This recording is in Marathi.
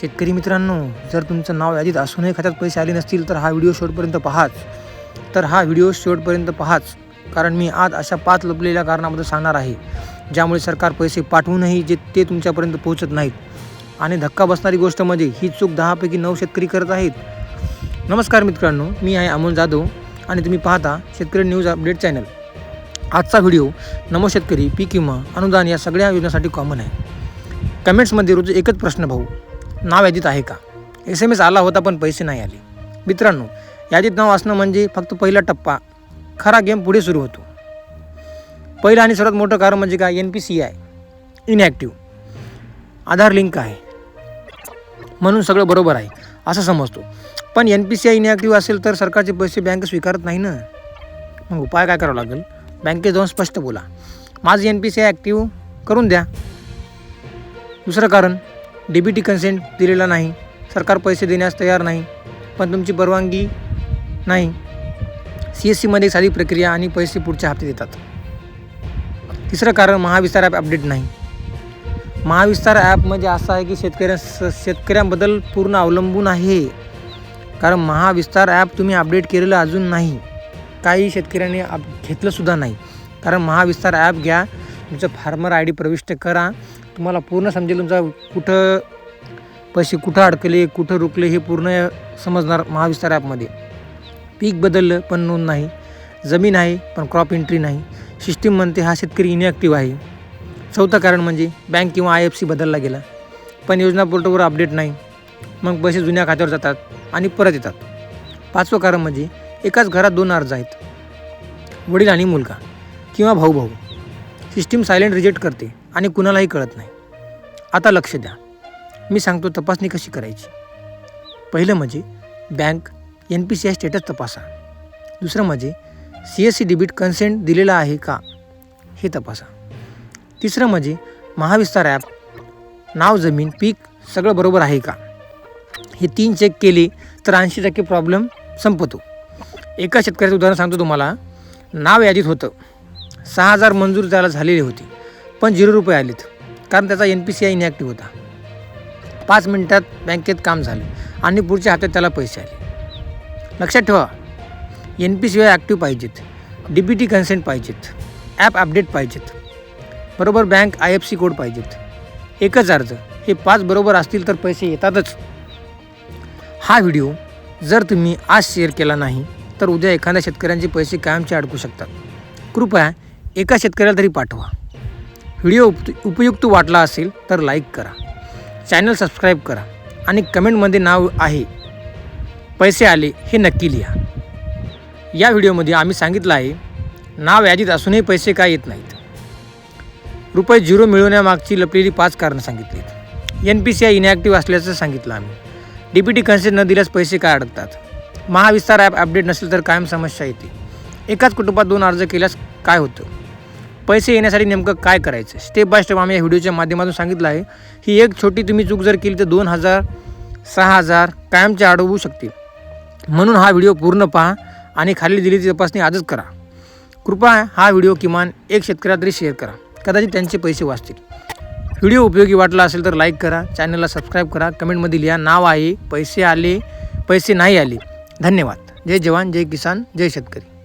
शेतकरी मित्रांनो जर तुमचं नाव यादीत असूनही खात्यात पैसे आले नसतील तर हा व्हिडिओ शेवटपर्यंत पहाच. तर हा व्हिडिओ शेवटपर्यंत पहाच कारण मी आज अशा पाच लपलेल्या कारणाबद्दल सांगणार आहे ज्यामुळे सरकार पैसे पाठवूनही जे ते तुमच्यापर्यंत पोहोचत नाहीत. आणि धक्का बसणारी गोष्ट म्हणजे ही चूक दहापैकी नऊ शेतकरी करत आहेत. नमस्कार मित्रांनो मी आहे अमोल जाधव आणि तुम्ही पाहता शेतकरी न्यूज अपडेट चॅनल. आजचा व्हिडिओ नमो शेतकरी पीक विमा अनुदान या सगळ्या योजनासाठी कॉमन आहे. कमेंट्समध्ये रोज एकच प्रश्न भाऊ नाव यादीत आहे का? एस एम एस आला होता पण पैसे नाही आले. मित्रांनो यादीत नाव असणं म्हणजे फक्त पहिला टप्पा. खरा गेम पुढे सुरू होतो. पहिलं आणि सर्वात मोठं कारण म्हणजे काय? N P C I inactive Aadhaar link आहे. म्हणून सगळं बरोबर आहे असं समजतो. पण N P C I inactive असेल तर सरकारचे पैसे बँक स्वीकारत नाही ना? मग उपाय काय करावा लागेल? बँकेत जाऊन स्पष्ट बोला. माझं N P C I active करून द्या. दुसरं कारण? डी बी टी कन्सेंट दिलेला नाही. सरकार पैसे देण्यास तयार नाही. पण तुमची परवानगी नाही. सी एस सीमध्ये साधी प्रक्रिया आणि पैसे पुढच्या हप्ते देतात. तिसरं कारण महाविस्तार ॲप अपडेट नाही. महाविस्तार ॲप म्हणजे असं आहे की शेतकऱ्या स- शेतकऱ्यांबद्दल पूर्ण अवलंबून आहे. कारण महाविस्तार ॲप तुम्ही अपडेट केलेलं अजून नाही. काही शेतकऱ्यांनी अप घेतलंसुद्धा नाही. कारण महाविस्तार ॲप घ्या तुमचं फार्मर आय डी प्रविष्ट करा. तुम्हाला पूर्ण समजेल तुमचा कुठं पैसे कुठं अडकले कुठं रुकले हे पूर्ण समजणार महाविस्तार ॲपमध्ये पीक बदललं पण नोंद नाही जमीन आहे पण क्रॉप एंट्री नाही. सिस्टीम म्हणते हा शेतकरी इनॅक्टिव्ह आहे. चौथं कारण म्हणजे बँक किंवा आय एफ सी बदलला गेला. पण योजना पोर्टलवर अपडेट नाही. मग पैसे जुन्या खात्यावर जातात आणि परत येतात. पाचवं कारण म्हणजे एकाच घरात दोन अर्ज आहेत. वडील आणि मुलगा किंवा भाऊ भाऊ सिस्टीम सायलेंट रिजेक्ट करते आणि कुणालाही कळत नाही. आता लक्ष द्या. मी सांगतो तपासणी कशी करायची? पहिलं म्हणजे bank N P C I status तपासा. दुसरं म्हणजे C S C debit consent दिलेला आहे का? हे तपासा. तिसरं म्हणजे महाविस्तार ॲप नाव जमीन पीक सगळं बरोबर आहे का? हे तीन चेक केले तर ऐंशी टक्के प्रॉब्लेम संपतो. एका शेतकऱ्याचं उदाहरण सांगतो तुम्हाला. नाव यादीत होतं. सहा हजार मंजूर त्याला झालेले होते. पण झिरो रुपये आलेत. कारण त्याचा N P C I inactive होता. पाच मिनिटात बँकेत काम झालं. आणि पुढच्या हातात त्याला पैसे आले. लक्षात ठेवा N P C I active पाहिजेत. डी बी टी कन्सेंट पाहिजेत. ॲप अपडेट पाहिजेत. बरोबर bank I F C code पाहिजेत. एकच अर्ज. हे पाच बरोबर असतील तर पैसे येतातच. हा व्हिडिओ जर तुम्ही आज शेअर केला नाही तर उद्या एखाद्या शेतकऱ्यांचे पैसे कायमचे अडकू शकतात. कृपया एका शेतकऱ्याला तरी पाठवा. व्हिडिओ उप उपयुक्त वाटला असेल तर लाईक करा. चॅनल सबस्क्राईब करा आणि कमेंटमध्ये नाव आहे. पैसे आले हे नक्की लिहा. या व्हिडिओमध्ये आम्ही सांगितलं आहे नाव यादीत असूनही पैसे काय येत नाहीत. रुपये झिरो मिळवण्यामागची लपलेली पाच कारणं सांगितलीत. N P C I inactive असल्याचं सांगितलं आम्ही. डी पी टी कन्सेट न दिल्यास पैसे काय अडकतात? महाविस्तार ॲप अपडेट नसेल तर कायम समस्या येते. एकाच कुटुंबात दोन अर्ज केल्यास काय होतं? पैसे येण्यासाठी नेमकं काय करायचं? स्टेप बाय स्टेप आम्ही या व्हिडिओच्या माध्यमातून सांगितलं आहे. ही एक छोटी तुम्ही चूक जर केली तर दोन हजार सहा हजार कायमचे अडवू शकते म्हणून हा व्हिडिओ पूर्ण पहा आणि खाली दिलेली तपासणी आजच करा. कृपया हा व्हिडिओ किमान एक शेतकऱ्या तरी शेअर करा. कदाचित त्यांचे पैसे वाचतील. व्हिडिओ उपयोगी वाटला असेल तर लाईक करा. चॅनलला सबस्क्राईब करा. कमेंटमध्ये लिहा नाव आहे पैसे आले पैसे नाही आले. धन्यवाद. जय जवान जय किसान जय शेतकरी.